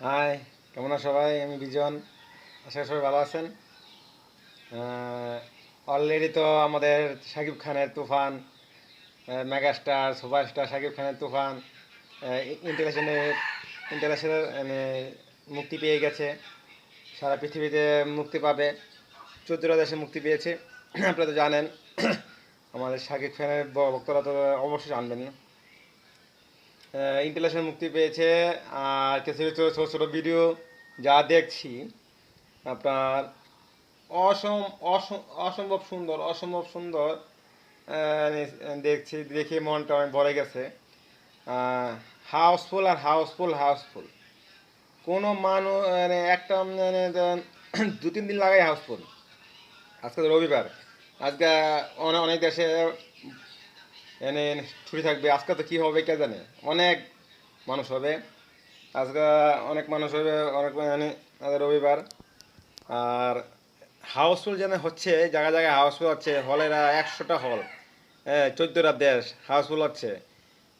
High কেমন সবাই? আমি বিজন। আশা করি সবাই ভালো আছেন। অলরেডি তো আমাদের শাকিব খানের তুফান মেগাস্টার সুপারস্টার শাকিব খানের তুফান ইন্টারন্যাশনাল ইন্টারন্যাশনাল মানে মুক্তি পেয়ে গেছে। সারা পৃথিবীতে মুক্তি পাবে। চোদ্দটা দেশে মুক্তি পেয়েছে। আপনারা তো জানেন, আমাদের শাকিব খানের ভক্তরা তো অবশ্যই জানবেন। না ইন্টারন্যাশনাল মুক্তি পেয়েছে, আর কিছু কিছু ছোটো ছোটো ভিডিও যা দেখছি, আপনার অসম অসম, অসম্ভব সুন্দর অসম্ভব সুন্দর দেখছি, দেখে মনটা অনেক ভরে গেছে। হাউসফুল আর হাউসফুল হাউসফুল কোনো মানুষ মানে একটা মানে দু তিন দিন লাগাই হাউসফুল আজকে রবিবার। আজকে অনেক অনেক দেশে এনে ছুটি থাকবে। আজকে তো কী হবে কে জানে? অনেক মানুষ হবে। আজকে অনেক মানুষ হবে, অনেক মানে রবিবার। আর হাউসফুল যেন হচ্ছে, জায়গায় জায়গায় হাউসফুল হচ্ছে হলেরা একশোটা হল হ্যাঁ চোদ্দোটা দেশ হাউসফুল হচ্ছে।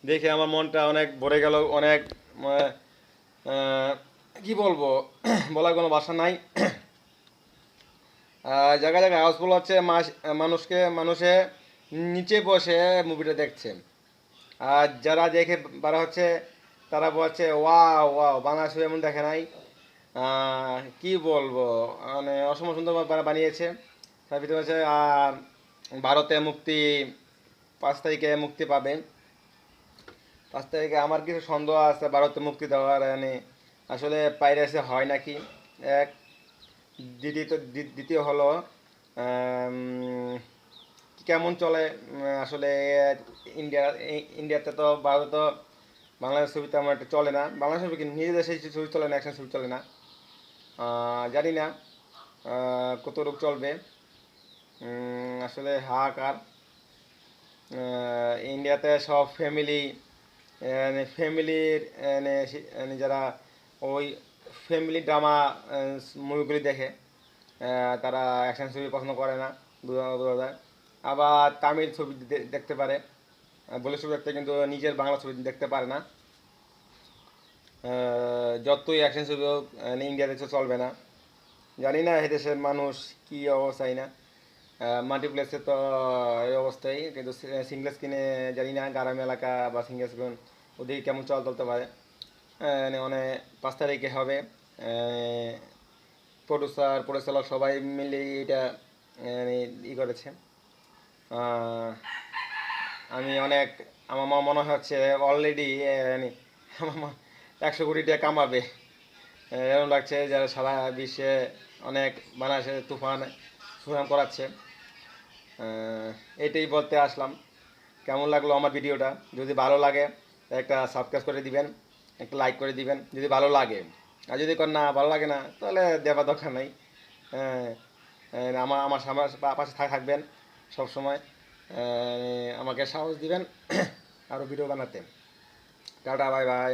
দেখে আমার মনটা অনেক ভরে গেল, অনেক কি বলব? বলার কোনো ভাষা নাই। জায়গায় জায়গায় হাউসফুল হচ্ছে মানুষকে, মানুষে নিচে বসে মুভিটা দেখছে আর যারা দেখে বারা হচ্ছে, তারা বলছে, ওয়াও ওয়াও বাংলা ছবি এমন দেখে নাই। কি বলব? মানে অসম সুন্দর বানিয়েছে। তার ভিতরে হচ্ছে ভারতে মুক্তি, পাঁচ তারিখে মুক্তি পাবে পাঁচ তারিখে আমার কিছু সন্দেহ আছে, ভারতে মুক্তি দেওয়ার মানে আসলে পাইরেসে হয় নাকি? এক, দ্বিতীয় দ্বি- দ্বিতীয় হলো কেমন চলে আসলে, ইন্ডিয়া ইন্ডিয়াতে তো, ভারত তো, বাংলাদেশ ছবি তেমন একটা চলে না। বাংলাদেশ ছবি নিজের দেশে ছবি চলে না অ্যাকশন ছবি চলে না। জানি না কত রূপ চলবে। আসলে হাহাকার। ইন্ডিয়াতে সব ফ্যামিলি ফ্যামিলির যারা ওই ফ্যামিলি ড্রামা মুভিগুলি দেখে তারা অ্যাকশন ছবি পছন্দ করে না বোঝা যায় আবার তামিল ছবি দেখতে পারে। বলে ছবি দেখতে কিন্তু নিজের বাংলা ছবি দেখতে পারে না। যতই অ্যাকশন ছবি হোক আহ, ইন্ডিয়াতে তো চলবে না। জানি না এই দেশের মানুষ কী অবস্থায় না। মাল্টিপ্লেক্সে তো এই অবস্থায় কিন্তু সিঙ্গেল স্ক্রিনে জানি না গ্রাম এলাকা বা সিঙ্গেল স্ক্রিন ওদিকে কেমন চল চলতে পারে। মানে পাঁচ তারিখে হবে। প্রডিউসার পরিচালক সবাই মিলে এটা মানে ই করেছে। আমি অনেক, আমার মা- মনে হচ্ছে অলরেডি আমার একশো কোটি টাকা কামাবে। এরকম লাগছে যারা সারা বিশ্বে অনেক বাংলাদেশে তুফান সুনাম করাচ্ছে। এটাই বলতে আসলাম। কেমন লাগল আমার ভিডিওটা? যদি ভালো লাগে, একটা সাবস্ক্রাইব করে দিবেন, একটা লাইক করে দিবেন, যদি ভালো লাগে। আর যদি কর না, ভালো লাগে না, তাহলে দেওয়ার দরকার নাই। আমার আমার পাশে থাক- থাকবেন। সব সময় আমাকে সাহস দিবেন আরও ভিডিও বানাতে। Tata bye bye